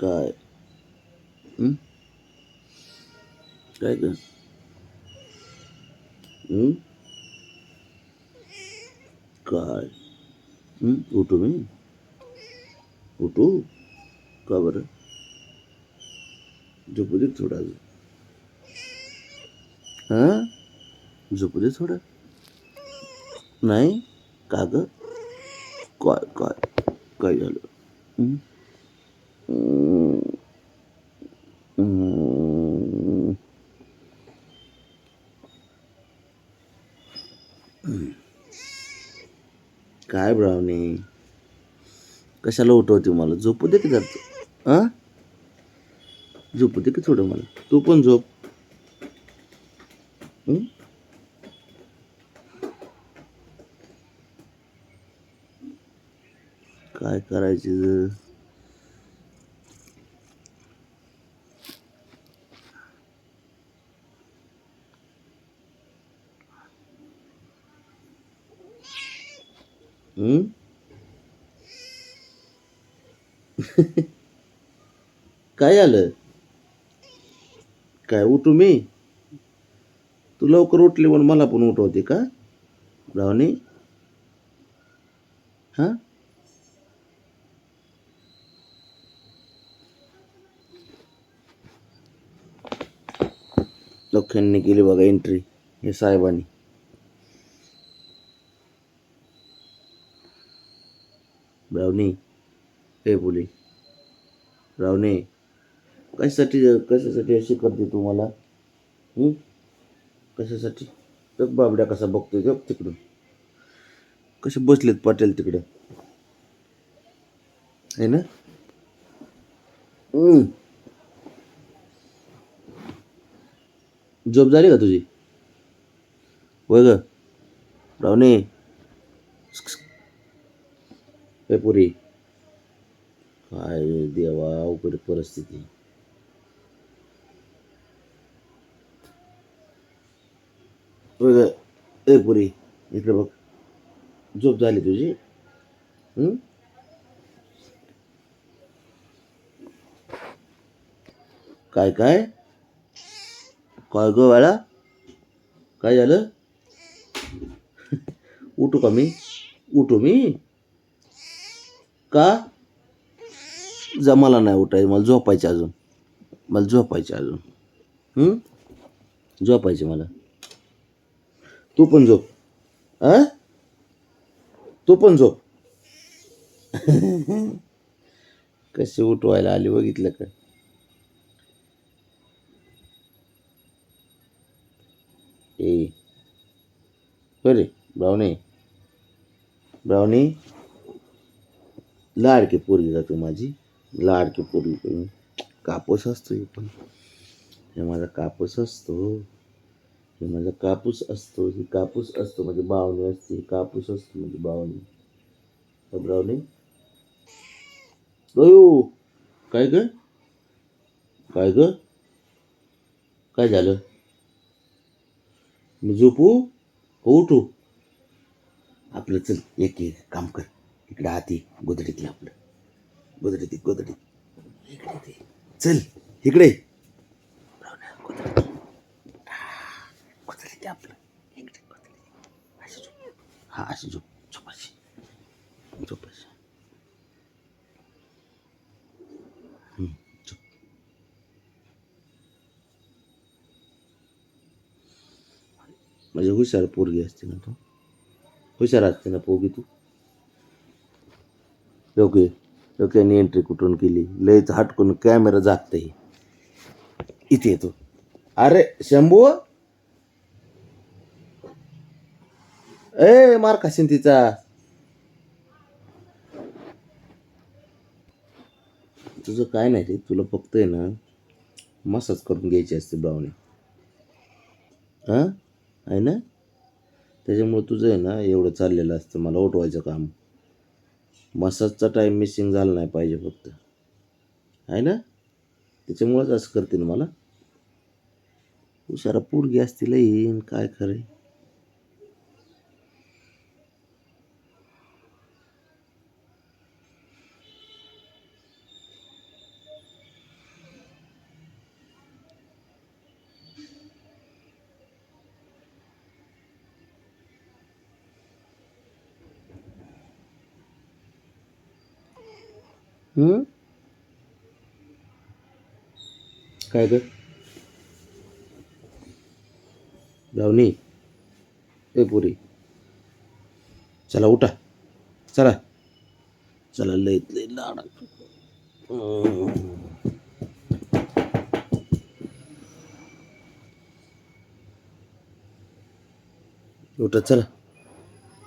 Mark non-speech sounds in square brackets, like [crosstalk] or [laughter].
काय? काय ग काय उठू मी उठू का बरं झोपू दे थोडा हाँ। झोपू दे थोडं नाही? का ग काय काय काय झालं. काय ब्रावणी? कशाला उठवते मला? झोपू दे की जातो हां झोपू दे की थोडं मला. तू पण झोप. काय करायचं हं? Hmm? [laughs] काय आलं काय उठू मी? तू लवकर उठली म्हणून मला पण उठवते का? रावणी हां? लख्यांनी केली बघा एंट्री हे साहेबांनी. रावणी हे बोली. रावणे कशासाठी कशासाठी अशी करते तू मला? कशासाठी? बघ बाबड्या कसा बघतोय बघ तिकडून. कसे बसलेत पाटील तिकडं. आहे ना? झोप झाली का तुझी? होय ग. रावणे हे पुरी काय देवा अवघड परिस्थिती. ए पुरी इकडे बघ. झोप झाली तुझी? काय काय? काय ग बाळा? काय झालं? [laughs] उठू का मी? उठू मी? का? जमाला नाही उठायचं मला झोपायचे अजून. मला झोपायचे अजून. हं? झोपायचे मला. तू पण झोप. आ? तू पण झोप. [laughs] कसे उठवायला आली बघितलं का? ए. बरे ब्रावणी ब्रावणी पोरगी का तू माझी. लाडकी पोरगी कापूस असतो हे पण. हे कापूस असतो. हे माझा कापूस असतो. ही कापूस असतो म्हणजे बावणी असते. ही कापूस असतो म्हणजे बावणी. ब्रावणी अयो! काय ग? काय ग? काय झालं? मी झोपू? का उठू. आपलं चल एक काम कर. इकडे हाती ये गोदडीतलं आपलं. गोदडीत ये, गोदडीत इकडे ते. चल इकडे. गोदडीत. हा, आपलं. इकडे गोदडीत. अशी झोप. हा अशी झोप. झोपाशी झोपाशी हं, म्हणजे हुशार पोरगी असते ना तू? हुशार असते ना पोगी तू? योग्य योग्याने एंट्री कुठून केली? लयच हटकून कॅमेरा जागतय इथे येतो. अरे शंभू? ए मार खाशीन तिचा. तुझं काय नाही रे? तुला फक्त आहे ना? मसाज करून घ्यायची असते ब्राउनी. हां? आहे ना? त्याच्यामुळे तुझं आहे ना एवढं चाललेलं असतं. मला उठवायचं काम. मसाजचा टाईम मिसिंग झाला नाही पाहिजे फक्त. आहे ना? त्याच्यामुळंच असं करते ना मला. हुशारा पोरगी असतील येईन काय खरं हं? काय ग? जावनी ए पुरी. चला उठा. चला. चला लय लय लाडा. उठा चला.